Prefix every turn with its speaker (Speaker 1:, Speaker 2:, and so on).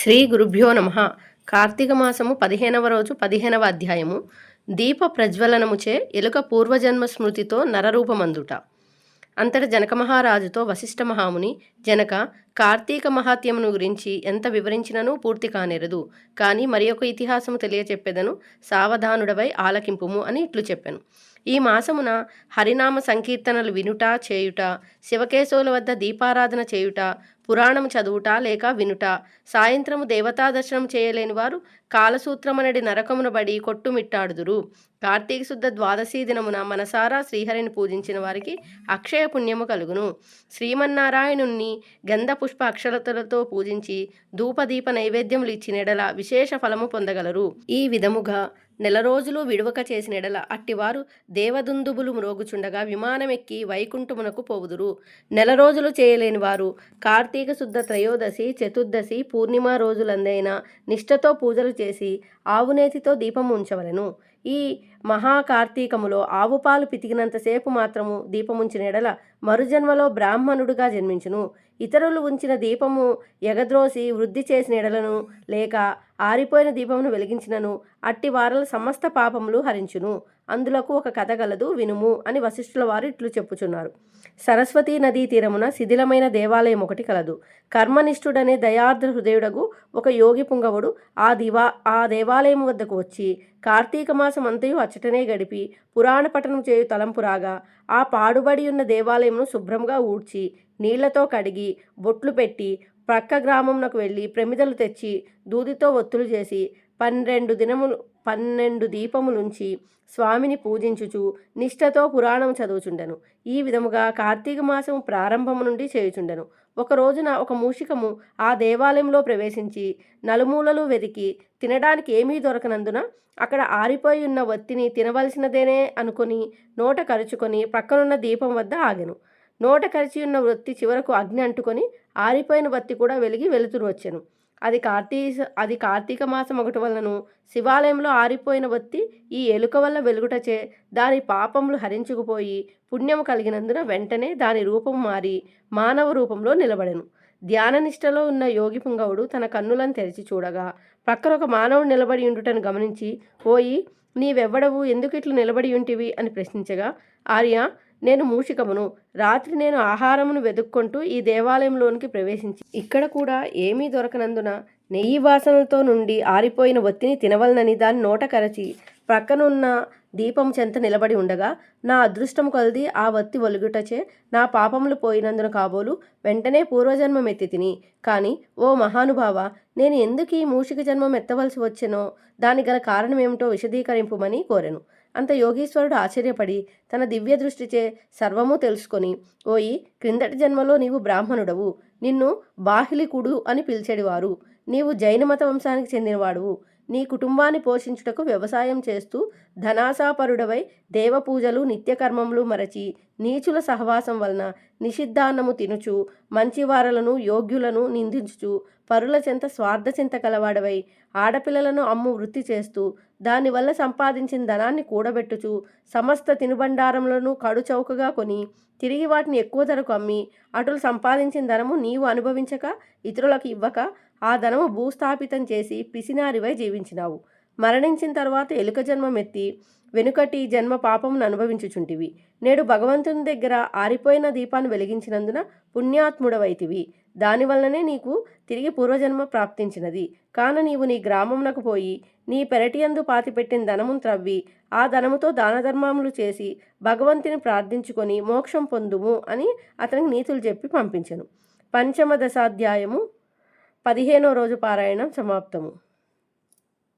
Speaker 1: శ్రీ గురుభ్యో నమ. కార్తీక మాసము పదిహేనవ రోజు పదిహేనవ అధ్యాయము. దీప ప్రజ్వలనముచే ఎలుక పూర్వజన్మ స్మృతితో నరరూపమందుట. అంతట జనక మహారాజుతో వశిష్ఠ మహాముని జనక కార్తీక మహాత్యమును గురించి ఎంత వివరించినను పూర్తి కానేరదు. కానీ మరి ఒక ఇతిహాసము తెలియచెప్పెదను సావధానుడవై ఆలకింపుము అని ఇట్లు చెప్పాను. ఈ మాసమున హరినామ సంకీర్తనలు వినుట చేయుట శివకేశవుల వద్ద దీపారాధన చేయుట పురాణం చదువుట లేక వినుట సాయంత్రము దేవతా దర్శనం చేయలేని వారు కాలసూత్రమనడి నరకమున బడి కొట్టుమిట్టాడుదురు. కార్తీక శుద్ధ ద్వాదశీ దినమున మనసారా శ్రీహరిని పూజించిన వారికి అక్షయ పుణ్యము కలుగును. శ్రీమన్నారాయణుణ్ణి గంధ పుష్ప అక్షరతలతో పూజించి ధూపదీప నైవేద్యములు ఇచ్చిన ఎడల విశేష ఫలము పొందగలరు. ఈ విధముగా నెల రోజులు విడువక చేసిన ఎడల అట్టివారు దేవదుందుబులు మ్రోగుచుండగా విమానమెక్కి వైకుంఠమునకు పోవుదురు. నెల రోజులు చేయలేని వారు కార్తీక శుద్ధ త్రయోదశి చతుర్దశి పూర్ణిమ రోజులందైన నిష్ఠతో పూజలు చేసి ఆవునేతితో దీపం ఉంచవలెను. ఈ మహాకార్తీకములో ఆవుపాలు పితికినంతసేపు మాత్రము దీపముంచిన ఎడల మరుజన్మలో బ్రాహ్మణుడుగా జన్మించును. ఇతరులు ఉంచిన దీపము ఎగద్రోసి వృద్ధి చేసిన ఎడలను లేక ఆరిపోయిన దీపమును వెలిగించినను అట్టి వారల సమస్త పాపములు హరించును. అందులకు ఒక కథ గలదు వినుము అని వశిష్ఠుల వారు ఇట్లు చెప్పుచున్నారు. సరస్వతీ నదీ తీరమున శిథిలమైన దేవాలయం ఒకటి కలదు. కర్మనిష్ఠుడనే దయార్ద్ర హృదయుడగు ఒక యోగి పుంగవుడు ఆ దివా ఆ దేవాలయం వద్దకు వచ్చి కార్తీక మాసం అంతయు అచ్చటనే గడిపి పురాణ పఠనం చేయు తలంపు రాగా ఆ పాడుబడి ఉన్న దేవాలయంను శుభ్రంగా ఊడ్చి నీళ్ళతో కడిగి బొట్లు పెట్టి ప్రక్క గ్రామంనకు వెళ్ళి ప్రమిదలు తెచ్చి దూదితో ఒత్తులు చేసి పన్నెండు దినములు పన్నెండు దీపములుంచి స్వామిని పూజించుచు నిష్ఠతో పురాణం చదువుచుండెను. ఈ విధముగా కార్తీక మాసం ప్రారంభము నుండి చేయుచుండెను. ఒక రోజున ఒక మూషికము ఆ దేవాలయంలో ప్రవేశించి నలుమూలలు వెతికి తినడానికి ఏమీ దొరకనందున అక్కడ ఆరిపోయి ఉన్న వత్తిని తినవలసినదేనే అనుకొని నోట కరుచుకొని ప్రక్కనున్న దీపం వద్ద ఆగెను. నోట కరిచి ఉన్న వృత్తి చివరకు అగ్ని అంటుకొని ఆరిపోయిన వత్తి కూడా వెలిగి వెలుతురు వచ్చెను. అది కార్తీ అది కార్తీక మాసం ఒకటి వలనను శివాలయంలో ఆరిపోయిన వత్తి ఈ ఎలుక వల్ల వెలుగుటచే దాని పాపములు హరించుకుపోయి పుణ్యము కలిగినందున వెంటనే దాని రూపం మారి మానవ రూపంలో నిలబడెను. ధ్యాననిష్టలో ఉన్న యోగి పుంగవుడు తన కన్నులను తెరిచి చూడగా ప్రక్కన ఒక మానవుడు నిలబడి ఉండుటను గమనించి పోయి నీవెవ్వడవు? ఎందుకు ఇట్లు నిలబడి ఉంటివి? అని ప్రశ్నించగా ఆర్య నేను మూషికమును. రాత్రి నేను ఆహారమును వెతుక్కుంటూ ఈ దేవాలయంలోనికి ప్రవేశించి ఇక్కడ కూడా ఏమీ దొరకనందున నెయ్యి వాసనలతో నుండి ఆరిపోయిన ఒత్తిని తినవలనని దాన్ని నోట కరచి ప్రక్కనున్న దీపం చెంత నిలబడి ఉండగా నా అదృష్టం కొలది ఆ వత్తి ఒలుగుటచే నా పాపములు పోయినందున కాబోలు వెంటనే పూర్వజన్మం ఎత్తి తిని కానీ ఓ మహానుభావ నేను ఎందుకు ఈ మూషిక జన్మం ఎత్తవలసి వచ్చెనో దాని గల కారణమేమిటో విశదీకరింపుమని కోరెను. అంత యోగీశ్వరుడు ఆశ్చర్యపడి తన దివ్య దృష్టిచే సర్వము తెలుసుకొని ఓయి క్రిందటి జన్మలో నీవు బ్రాహ్మణుడవు నిన్ను బాహిలికుడు అని పిలిచేడివారు. నీవు జైన మత వంశానికి చెందినవాడువు. నీ కుటుంబాన్ని పోషించుటకు వ్యవసాయం చేస్తూ ధనాసాపరుడవై దేవపూజలు నిత్యకర్మములు మరచి నీచుల సహవాసం వలన నిషిద్ధాన్నము తినుచు మంచివారలను యోగ్యులను నిందించుచు పరుల చెంత స్వార్థ చింత కలవాడవై ఆడపిల్లలను అమ్ము వృత్తి చేస్తూ దానివల్ల సంపాదించిన ధనాన్ని కూడబెట్టుచు సమస్త తినుబండారములను కడుచౌకగా కొని తిరిగి వాటిని ఎక్కువ ధరకు అమ్మి అటులు సంపాదించిన ధనము నీవు అనుభవించక ఇతరులకు ఇవ్వక ఆ ధనము భూస్థాపితం చేసి పిసినారివై జీవించినావు. మరణించిన తర్వాత ఎలుక జన్మం ఎత్తి వెనుకటి జన్మ పాపమును అనుభవించుచుంటివి. నేడు భగవంతుని దగ్గర ఆరిపోయిన దీపాన్ని వెలిగించినందున పుణ్యాత్ముడవైతివి. దానివల్లనే నీకు తిరిగి పూర్వజన్మ ప్రాప్తించినది. కాన నీవు నీ గ్రామమునకు పోయి నీ పెరటియందు పాతిపెట్టిన ధనమును త్రవ్వి ఆ ధనముతో దాన ధర్మములు చేసి భగవంతుని ప్రార్థించుకొని మోక్షం పొందుము అని అతనికి నీతులు చెప్పి పంపించను. పంచమ దశాధ్యాయము పదిహేనో రోజు పారాయణం సమాప్తము.